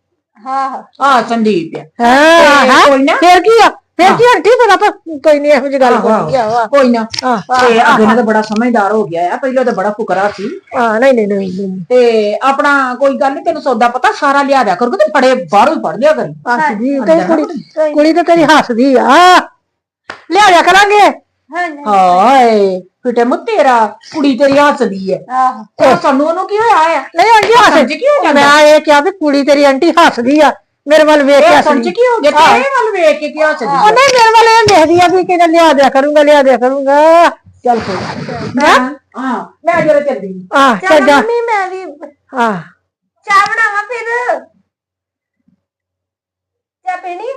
Speaker 3: ਹਾਂ ਹਾਂ।
Speaker 2: ਸੰਦੀਪ ਹੈ
Speaker 1: ਹਾਂ ਹਾਂ।
Speaker 2: ਕੋਈ ਨਾ।
Speaker 1: ਫੇਰ ਕੀ ਆ? ਫੇਰ ਕੀ ਆਂਟੀ ਫਿਰ ਆਪਾਂ? ਕੋਈ ਨਹੀਂ ਇਹੋ ਜਿਹੀ ਗੱਲ ਕਰਨੀ ਆ
Speaker 2: ਕੋਈ ਨਾ। ਤੇ ਅੱਗੇ ਨਾਲ ਤਾਂ ਬੜਾ ਸਮਝਦਾਰ ਹੋ ਗਿਆ ਆ। ਪਹਿਲਾਂ ਤਾਂ ਬੜਾ ਫੁਕਰਾ ਸੀ।
Speaker 1: ਹਾਂ ਨਹੀਂ ਨਹੀਂ ਨਹੀਂ
Speaker 2: ਤੇ ਆਪਣਾ ਕੋਈ ਗੱਲ ਨਹੀਂ ਤੈਨੂੰ ਸੌਦਾ ਪਤਾ ਸਾਰਾ ਲਿਆ ਦਿਆ ਕਰੂਗਾ ਤੇ ਫੜੇ ਬਾਹਰੋਂ ਹੀ ਫੜ ਲਿਆ ਕਰੀ।
Speaker 1: ਹੱਸਦੀ ਕੁੜੀ ਕੁੜੀ ਤਾਂ ਤੇਰੀ ਹੱਸਦੀ ਆ। ਲਿਆ ਜਾ ਕਰਾਂਗੇ।
Speaker 2: ਹਾਏ ਫਿਟੇ ਮੁ ਤੇਰਾ। ਕੁੜੀ ਤੇਰੀ ਹੱਸਦੀ ਹੈ
Speaker 3: ਆਹੋ।
Speaker 2: ਸਾਨੂੰ ਉਹਨੂੰ ਕੀ ਹੋਇਆ ਆ?
Speaker 1: ਨਹੀਂ ਆਂਟੀ ਹੱਸ
Speaker 2: ਕੀ ਜਾਂਦਾ
Speaker 1: ਮੈਂ ਇਹ ਕਿਹਾ ਵੀ ਕੁੜੀ ਤੇਰੀ ਆਂਟੀ ਹੱਸਦੀ ਆ। ਮੇਰੇ ਵੱਲ ਵੇਖ ਕੇ
Speaker 2: ਇਹ ਸਮਝ
Speaker 1: ਹੱਸਦੀ
Speaker 2: ਕੀ ਹੋ ਗਿਆ? ਤੇਰੇ ਵੱਲ ਵੇਖ ਕੇ ਕੀ ਹੱਸਦੀ ਹੈ
Speaker 1: ਉਹਨੇ ਮੇਰੇ ਵੱਲ ਇਹ ਦੇਖਦੀ ਆ ਵੀ ਕਿਹਨੇ ਲਿਆ ਦਿਆ ਕਰੂੰਗਾ ਲਿਆ ਦਿਆ ਕਰੂੰਗਾ। ਚੱਲ ਕੋਈ
Speaker 2: ਹਾਂ? ਮੈਂ ਜਰਾ ਚੱਲਦੀ
Speaker 1: ਆ
Speaker 3: ਚਲ
Speaker 1: ਜਾ।
Speaker 3: ਮੰਮੀ ਮੈਂ ਵੀ
Speaker 1: ਹਾਂ।
Speaker 3: ਚਾਹ ਬਣਾਵਾਂ ਫਿਰ। ਚਾਹ ਪੀਣੀ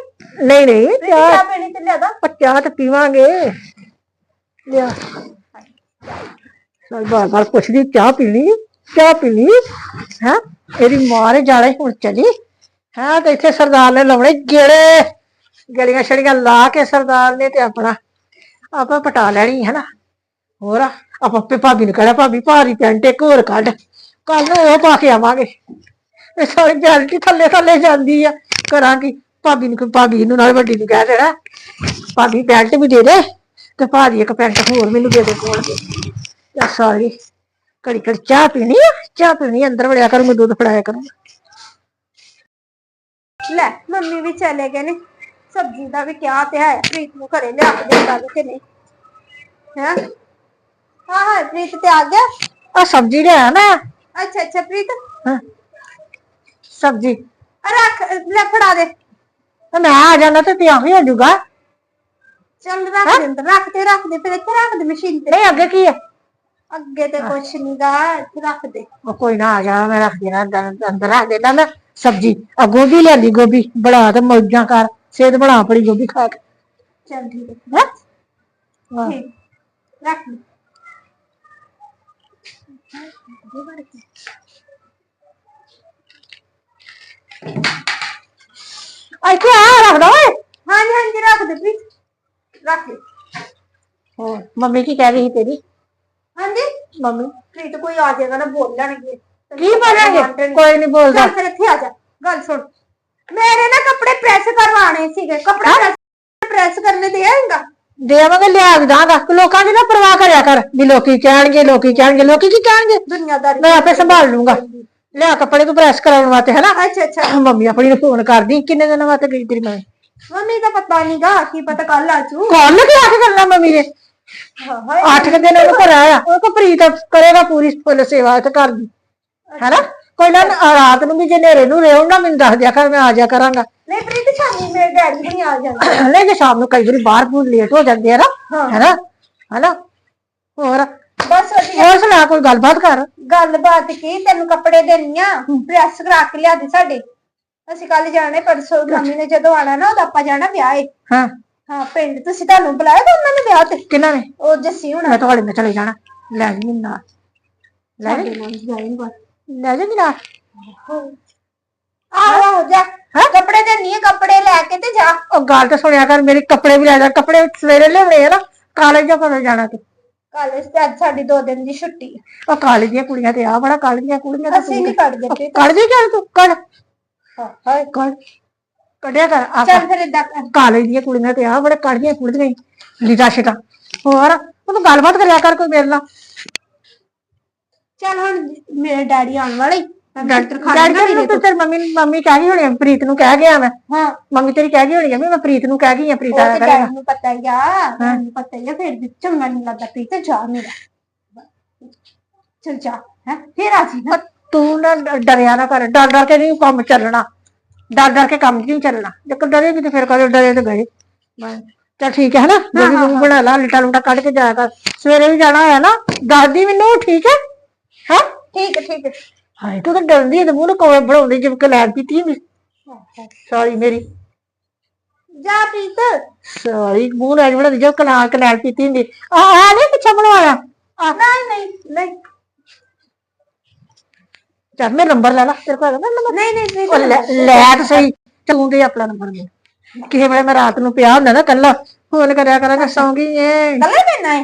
Speaker 1: ਨਹੀਂ ਨਹੀਂ ਚਾਹ
Speaker 3: ਚਾਹ ਪੀਣੀ ਤੇ ਲਿਆਦਾ।
Speaker 1: ਆਪਾਂ ਚਾਹ ਤਾਂ ਪੀਵਾਂਗੇ। ਲਿਆ। ਸਾਲ ਬਾਰ ਬਾਰ ਪੁੱਛਦੀ ਚਾਹ ਪੀਣੀ? ਚਾਹ ਪੀਣੀ? ਹੈ? ਇਹਦੀ ਮਾਂ ਨੇ ਜਾਣਾ ਸੀ ਹੁਣ ਚਲੀ। ਹੈ ਤੇ ਇੱਥੇ ਸਰਦਾਰ ਨੇ ਲਾਉਣੇ ਗੇੜੇ। ਗਲੀਆਂ ਛੜੀਆਂ ਲਾ ਕੇ ਸਰਦਾਰ ਨੇ ਤੇ ਆਪਣਾ, ਆਪਾਂ ਪਟਾ ਲੈਣੀ ਹੈ ਨਾ। ਹੋਰ ਆਪਾਂ ਆਪੇ ਭਾਬੀ ਨੂੰ ਕਹਿਣਾ, ਭਾਬੀ ਭਾਰੀ ਪੈਂਟ ਇੱਕ ਹੋਰ ਕੱਢ ਕੱਲ ਨੂੰ ਉਹ ਪਾ ਕੇ ਆਵਾਂਗੇ। ਇਹ ਸਾਰੀ ਬੈਲਟੀ ਥੱਲੇ ਥੱਲੇ ਜਾਂਦੀ ਆ ਕਰਾਂਗੀ ਭਾਬੀ ਨੂੰ ਭਾਬੀ ਨੂੰ ਨਾਲ ਵੱਡੀ ਨੂੰ ਕਹਿ ਦੇਣਾ। ਭਾਬੀ ਪੈਂਟ ਵੀ ਦੇ ਦੇ ਤੇ ਭਾਜੀ ਇੱਕ ਪੈਂਟ ਹੋਰ ਮੈਨੂੰ ਦੇ ਦੇ ਕੋਲ। ਕੇ ਸਾਰੀ ਘੜੀ ਘੜੀ ਚਾਹ ਪੀਣੀ ਆ, ਚਾਹ ਪੀਣੀ ਅੰਦਰ ਵੜਿਆ ਕਰੂੰਗਾ, ਦੁੱਧ ਫੜਾਇਆ ਕਰੂੰਗਾ।
Speaker 3: ਲੈ ਮੰਮੀ ਵੀ ਚਲੇ ਗਏ ਨੇ। ਸਬਜ਼ੀ ਦਾ ਵੀ ਕਿਹਾ ਤੇ ਹੈ ਪ੍ਰੀਤ ਨੂੰ ਘਰੇ ਲਿਆ ਕੇ ਦੇਤਾ ਵੀ ਨਹੀਂ। ਹੈ? ਹਾਂ ਹਾਂ ਪ੍ਰੀਤ ਤੇ ਆ ਗਿਆ?
Speaker 1: ਆ ਸਬਜ਼ੀ ਲਿਆ ਨਾ
Speaker 3: ਅੱਛਾ ਅੱਛਾ ਪ੍ਰੀਤ।
Speaker 1: ਹਾਂ। ਸਬਜ਼ੀ।
Speaker 3: ਰੱਖ ਲੈ ਫੜਾ ਦੇ।
Speaker 1: ਤੇ ਮੈਂ ਆ ਜਾਣਾ ਤੇ ਤਿਆਰ ਹੋ ਜਾਊਗਾ
Speaker 3: ਚੱਲ ਰੱਖ ਦੇ ਅੰਦਰ ਰੱਖ ਦੇ ਰੱਖ ਦੇ ਫਿਰ ਇੱਥੇ ਰੱਖ ਦੇ ਮਸ਼ੀਨ ਤੇ।
Speaker 1: ਨਹੀਂ ਅੱਗੇ ਕੀ ਹੈ?
Speaker 3: ਅੱਗੇ ਤੇ ਕੁਛ ਨਹੀਂਗਾ ਇੱਥੇ ਰੱਖ ਦੇ।
Speaker 1: ਉਹ ਕੋਈ ਨਾ ਆ ਜਾ ਮੈਂ ਰੱਖ ਦੇਣਾ ਅੰਦਰ ਅੰਦਰ ਰੱਖ ਦੇਣਾ ਮੈਂ। ਸਬਜ਼ੀ। ਆ ਗੋਭੀ ਲਿਆਂਦੀ ਗੋਭੀ ਬਣਾ ਤੇ ਮੌਜਾਂ ਕਰ ਸਿਹਤ ਬਣਾ ਪੜੀ ਗੋਭੀ ਖਾ ਕੇ।
Speaker 3: ਚੱਲ ਠੀਕ ਹੈ
Speaker 1: ਹੈਂ?
Speaker 3: ਠੀਕ। ਰੱਖ
Speaker 1: ਇੱਥੇ ਆ ਰੱਖ ਦੋ ਓਏ।
Speaker 3: ਹਾਂਜੀ ਹਾਂਜੀ ਰੱਖ ਦੇ ਪ੍ਰੀਤ ਰੱਖ ਦੇ
Speaker 1: ਹੋਰ ਮੰਮੀ ਕੀ ਕਹਿ ਰਹੀ ਸੀ ਤੇਰੀ?
Speaker 3: ਹਾਂਜੀ?
Speaker 1: ਮੰਮੀ।
Speaker 3: ਪ੍ਰੀਤ ਕੋਈ ਆ ਜਾਏਗਾ ਨਾ ਬੋਲਣਗੇ
Speaker 1: ਕੀ ਬੋਲਾਂਗੇ ਕੋਈ ਨਹੀਂ ਬੋਲਦਾ।
Speaker 3: ਫਿਰ ਇੱਥੇ ਆ ਜਾ। ਗੱਲ ਸੁਣ। ਮੇਰੇ ਨਾ ਕੱਪੜੇ ਪ੍ਰੈਸ ਕਰਵਾਣੇ ਸੀਗੇ। ਕੱਪੜੇ ਪ੍ਰੈਸ ਕਰਨੇ ਦੇ ਆਏਗਾ?
Speaker 1: ਦੇਵਾਂਗੇ ਲਿਆ ਕੇ ਦਾਂਗਾ ਲੋਕਾਂ ਦੀ ਨਾ ਪਰਵਾਹ ਕਰਿਆ ਕਰ ਵੀ ਲੋਕੀ ਕਹਿਣਗੇ ਲੋਕੀ ਕਹਿਣਗੇ ਲੋਕੀ ਕੀ ਕਹਿਣਗੇ?
Speaker 3: ਦੁਨੀਆਦਾਰੀ
Speaker 1: ਮੈਂ ਆਪੇ ਸੰਭਾਲ ਲੂੰਗਾ। ਲਿਆ ਕੱਪੜੇ ਤੂੰ ਪ੍ਰੈਸ ਕਰਾਉਣ ਵਾਸਤੇ ਹੈ ਨਾ
Speaker 3: ਅੱਛਾ ਅੱਛਾ।
Speaker 1: ਮੰਮੀ ਆਪਣੀ ਨੂੰ ਫੋਨ ਕਰਦੀ ਕਿੰਨੇ ਦਿਨਾਂ ਵਾਸਤੇ ਗਈ ਤੇਰੀ ਮੈਂ?
Speaker 3: ਮੰਮੀ ਦਾ ਪਤਾ ਨਹੀਂਗਾ ਕੀ ਪਤਾ ਕੱਲ ਆ ਜੂ।
Speaker 1: ਕਾਲ ਕਿ ਆ ਕੇ ਕਰਨਾ ਮੰਮੀ ਨੇ?
Speaker 3: ਹਾਂ
Speaker 1: ਅੱਠ ਕੁ ਦਿਨ ਉਹਨੂੰ ਘਰ ਆਇਆ। ਉਹ ਕੋ ਪ੍ਰੀਤ ਕਰੇਗਾ ਪੂਰੀ ਫੁੱਲ ਸੇਵਾ ਤੇ ਘਰ ਦੀ। ਹੈਨਾ? ਕੋਈ ਨਾ ਆ ਰਾਤ ਨੂੰ ਵੀ ਜੇ ਨੇਰੇ ਨੂੰ ਰੇਉ ਨਾ ਮੈਨੂੰ ਦੱਸ ਦਿਆ ਕਰ ਮੈਂ ਆ ਜਾ ਕਰਾਂਗਾ।
Speaker 3: ਨਹੀਂ ਪ੍ਰੀਤ ਸ਼ਾਮੀ ਮੇਰੇ ਡੈਡੀ ਵੀ ਆ ਜਾਂਦੇ
Speaker 1: ਨਹੀਂ ਕਿ ਸ਼ਾਮ ਨੂੰ ਕਈ ਵਾਰੀ ਬਾਹਰ ਬੂਰ ਲੇਟ ਹੋ ਜਾਂਦੇ ਆ ਨਾ
Speaker 3: ਹਾਂ।
Speaker 1: ਹੈਨਾ? ਹੈਨਾ? ਹੋਰ?
Speaker 3: ਬਸ ਵਧੀਆ।
Speaker 1: ਹੋਰ ਸੁਣਾ ਕੋਈ ਗੱਲਬਾਤ ਕਰ?
Speaker 3: ਗੱਲਬਾਤ ਕੀ ਤੈਨੂੰ ਕੱਪੜੇ ਦੇਣੀਆਂ ਪ੍ਰੈਸ ਕਰਾ ਕੇ ਲਿਆ ਦੇ ਸਾਡੇ। ਅਸੀਂ ਕੱਲ ਜਾਣੇ ਪਰਸੋਂ ਮੰਮੀ ਨੇ ਜਦੋਂ ਆਣਾ ਨਾ ਉਦੋਂ ਆਪਾਂ ਜਾਣਾ ਵਿਆਹ ਏ।
Speaker 1: ਹਾਂ।
Speaker 3: ਹਾਂ ਪਿੰਡ ਤੁਸੀਂ ਤੁਹਾਨੂੰ ਬੁਲਾਇਆ ਤਾਂ ਉਹਨਾਂ ਨੇ ਵਿਆਹ ਤੇ?
Speaker 1: ਕਿੰਨਾ ਨੇ?
Speaker 3: ਉਹ ਜੱਸੀ ਹੋਣਾ।
Speaker 1: ਮੈਂ ਤੁਹਾਡੇ ਨਾਲ ਚਲੇ ਜਾਣਾ। ਲੈ ਜੀ ਨਾਲ। ਲੈ ਜੀ। ਲੈ ਜੀ ਨਾਲ
Speaker 3: ਆਹੋ ਜਾ। ਕੱਪੜੇ ਦੇਣੀ ਕੱਪੜੇ ਲੈ ਕੇ ਤੇ ਜਾ।
Speaker 1: ਉਹ ਗੱਲ ਤਾਂ ਸੁਣਿਆ ਕਰ ਮੇਰੇ ਕੱਪੜੇ ਵੀ ਲੈ ਜਾ। ਕੱਪੜੇ ਸਵੇਰੇ ਲਿਆਉਣੇ ਆ ਨਾ ਕਾਲਜ ਜਾਂ ਕਦੋਂ ਜਾਣਾ ਤੂੰ?
Speaker 3: ਕਾਲਜ ਤੇ ਅੱਜ ਸਾਡੀ ਦੋ ਦਿਨ ਦੀ ਛੁੱਟੀ ਹੈ
Speaker 1: ਉਹ ਕਾਲਜ ਦੀਆਂ ਕੁੜੀਆਂ ਤੇ ਆ ਬੜਾ ਕਾਲਜ ਦੀਆਂ ਕੁੜੀਆਂ ਤਾਂ
Speaker 3: ਅਸੀਂ ਨਹੀਂ
Speaker 1: ਕੱਢ ਦੇ ਚੱਲ ਤੂੰ ਕੱਢ।
Speaker 3: ਹਾਏ
Speaker 1: ਕੱਢ। ਕੱਢਿਆ ਕਰ ਆ
Speaker 3: ਚੱਲ ਫਿਰ ਕਰ।
Speaker 1: ਕਾਲਜ ਦੀਆਂ ਕੁੜੀਆਂ ਤੇ ਆ ਬੜਾ ਕੱਢਦੀਆਂ ਕੁੜੀਆਂ ਹੋਰ ਉਹ ਤੂੰ ਗੱਲਬਾਤ ਕਰਿਆ ਕਰ ਕੋਈ ਮੇਰੇ ਨਾਲ।
Speaker 3: ਚੱਲ ਹੁਣ ਮੇਰੇ ਡੈਡੀ ਆਉਣ ਵਾਲੇ ਈ। ਡਾਕਟਰ ਖਾ
Speaker 1: ਡੈਡੀ
Speaker 3: ਲੈਣਾ
Speaker 1: ਕਹਿੰਦੇ
Speaker 3: ਮੇਰੇ
Speaker 1: ਤੂੰ ਤੇਰੀ ਮੰਮੀ ਮੰਮੀ ਕਹਿ ਗਈ ਹੋਣੀ ਆ, ਪ੍ਰੀਤ ਨੂੰ ਕਹਿ ਗਿਆ ਮੈਂ।
Speaker 3: ਹਾਂ।
Speaker 1: ਮੰਮੀ ਤੇਰੀ ਕਹਿ ਗਈ ਹੋਣੀ ਆ ਵੀ ਮੈਂ ਪ੍ਰੀਤ ਨੂੰ ਕਹਿ ਗਈ ਆ ਪ੍ਰੀਤ
Speaker 3: ਉਹ
Speaker 1: ਆਇਆ
Speaker 3: ਤੇ
Speaker 1: ਕਰੇਗਾ।
Speaker 3: ਡੈਡੀ ਨੂੰ ਪਤਾ ਹੀ ਆ ਮੈਨੂੰ ਪਤਾ ਹੀ ਆ ਫਿਰ ਵੀ ਚੰਗਾ ਨਹੀਂ ਲੱਗਦਾ ਪ੍ਰੀਤ ਜਾ ਮੇਰਾ। ਚਲ ਜਾ ਹੈ ਫਿਰ ਆ ਜੀ ਨਾ।
Speaker 1: ਤੂੰ ਨਾ ਡ- ਡਰਿਆ ਨਾ ਕਰ ਡਰ ਡਰ ਕੇ ਨਹੀਂ ਕੰਮ ਚੱਲਣਾ। ਡਰ ਡਰ ਕੇ ਕੰਮ ਨਹੀਂ ਚੱਲਣਾ। ਜੇ ਕੋ ਡਰੇਗੀ ਤੇ ਫਿਰ ਕਦੇ ਡਰੇ ਤੇ ਗਏ। ਚੱਲ ਠੀਕ ਹੈ ਨਾ ਜਿਹੜੀ ਨੂੰ ਬਣਾ ਲਾ ਲਿਟਾ ਲੁਟਾ ਕੱਢ ਕੇ ਜਾਇਆ ਕਰ। ਸਵੇਰੇ ਵੀ ਜਾਣਾ ਹੋਇਆ ਨਾ ਦੱਸਦੀ ਮੈਨੂੰ ਠੀਕ ਹੈ? ਹਾਂ?
Speaker 3: ਠੀਕ ਹੈ ਠੀਕ ਹੈ।
Speaker 1: ਹਾਏ ਤੂੰ ਤਾਂ ਡਰਦੀ ਹੈ ਤੇ ਮੂੰਹ ਨੂੰ ਕੋਵੇਂ ਬਣਾਉਂਦੀ ਜਿਵੇਂ ਕਿ ਲੈਣ ਪੀਤੀ ਹੁੰਦੀ। ਸਾਰੀ ਮੇਰੀ।
Speaker 3: ਜਾ ਪ੍ਰੀਤ।
Speaker 1: ਸਾਰੀ ਮੂੰਹ ਨਾਲ ਬਣਾਉਂਦੀ ਜਿਵੇਂ ਕਨਾਲ ਕਨਾਲ ਪੀਤੀ ਹੁੰਦੀ। ਆ ਆ ਨਹੀਂ ਪਿੱਛੇ ਬਣਵਾਇਆ?
Speaker 3: ਨਹੀਂ ਨਹੀਂ ਨਹੀਂ।
Speaker 1: ਚੱਲ ਮੈਂ ਨੰਬਰ ਲੈ ਲਾ ਤੇਰੇ ਕੋਲ ਹੈਗਾ ਨੰਬਰ?
Speaker 3: ਨਹੀਂ ਨਹੀਂ
Speaker 1: ਉਹ ਲੈ ਲੈ ਤਾਂ ਸਹੀ ਤੂੰ ਦੇ ਆਪਣਾ ਨੰਬਰ ਦੇ ਕਿਸੇ ਵੇਲੇ ਮੈਂ ਰਾਤ ਨੂੰ ਪਿਆ ਹੁੰਦਾ ਨਾ ਕੱਲਾ ਫੋਨ ਕਰਿਆ ਕਰਾਂਗਾ ਸੌਂਗੀ ਏ
Speaker 3: ਕੱਲੇ ਪੈਣਾ ਹੈ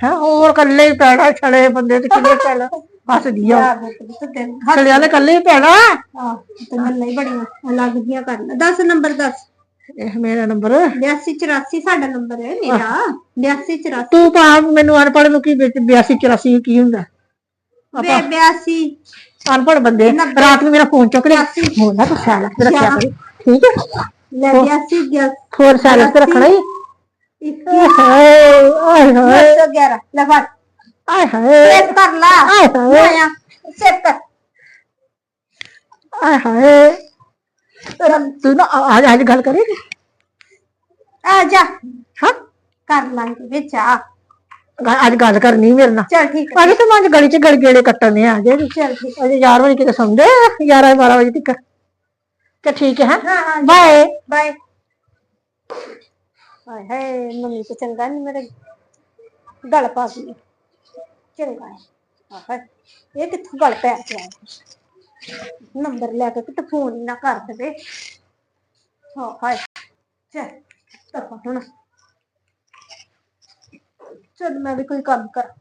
Speaker 1: ਹਾਂ ਹੋਰ ਕੱਲੇ ਹੀ ਪੈਣਾ ਛੜੇ ਬੰਦੇ ਤੇ ਕਿੰਨੇ ਚੱਲ ਹੱਸਦੀ ਆ।
Speaker 3: ਆ ਪ੍ਰੀਤ ਤੈਨੂੰ
Speaker 1: ਛੜਿਆਂ ਨੇ ਕੱਲੇ ਹੀ ਪੈਣਾ
Speaker 3: ਹਾਂ ਤੇ ਗੱਲਾਂ ਹੀ ਬੜੀਆਂ ਲੱਗਦੀਆਂ ਕਰਨ। 10 ਨੰਬਰ 10
Speaker 1: ਇਹ ਮੇਰਾ ਨੰਬਰ?
Speaker 3: 82 84 ਸਾਡਾ ਨੰਬਰ ਹੈ ਮੇਰਾ। 82 84
Speaker 1: ਤੂੰ ਪਾ ਮੈਨੂੰ ਅਨਪੜ੍ਹ ਨੂੰ ਕੀ ਵਿੱਚ 82 84 ਕੀ ਹੁੰਦਾ?
Speaker 3: ਬੇ 82
Speaker 1: ਅਨਪੜ੍ਹ ਬੰਦੇ ਰਾਤ ਨੂੰ ਮੇਰਾ ਫੋਨ ਚੁੱਕ ਲਿਆ। ਨਾ ਤੂੰ ਤੇ ਰੱਖਿਆ ਠੀਕ ਹੈ?
Speaker 3: ਲੈ 82 11
Speaker 1: ਹੋਰ ਤੇ ਰੱਖਣਾ ਹੀ ਆਏ ਹਾਏ ਆਏ ਹਾਏ
Speaker 3: 11 ਲੈ ਫੜ
Speaker 1: ਆਏ ਹਾਏ
Speaker 3: ਸੇਵ ਕਰ ਲਾ
Speaker 1: ਆਏ ਹਾਏ
Speaker 3: ਆਇਆ ਸੇਵ ਕਰ
Speaker 1: ਆਏ ਹਾਏ ਤੂੰ ਨਾ ਅੱਜ ਅੱਜ ਗੱਲ ਕਰੇਗੀ
Speaker 3: ਆ ਜਾ
Speaker 1: ਹਾਂ
Speaker 3: ਕਰ ਲਾਂਗੇ ਵਿੱਚ ਆ
Speaker 1: ਗੱਲ- ਅੱਜ ਗੱਲ ਕਰਨੀ ਮੇਰੇ ਨਾਲ
Speaker 3: ਚਲ ਠੀਕ ਹੈ
Speaker 1: ਅਜੇ ਤਾਂ ਮੈਂ ਗਲੀ ਚ ਗਲ ਗੇੜੇ ਕੱਟਣੇ ਆ ਜੇ
Speaker 3: ਚਲ ਠੀਕ
Speaker 1: ਅਜੇ 4 ਵਜੇ ਕਿਤੇ ਸੌਂਦੇ 11 12 ਵਜੇ ਤੱਕ ਤੇ ਠੀਕ ਹੈ
Speaker 3: ਹਾਂ ਹਾਂ
Speaker 1: ਬਾਏ
Speaker 3: ਬਾਏ ਹਾਏ ਹਾਏ ਮੰਮੀ ਕੋ ਚੰਗਾ ਨਹੀਂ ਮੇਰੇ ਗਲ ਪਾ ਦੀ ਚੰਗਾ ਹੈ ਆਹ ਇਹ ਕਿੱਥੋਂ ਗਲ ਪੈ ਗਿਆ ਨੰਬਰ ਲੈ ਕੇ ਕਿਤੇ ਫੋਨ ਹੀ ਨਾ ਕਰ ਦੇਵੇ ਹਾਂ ਹਾਏ ਚੱਲ ਤੱਪਾ ਹੁਣ ਚੱਲ ਮੈਂ ਵੀ ਕੋਈ ਕੰਮ ਕਰ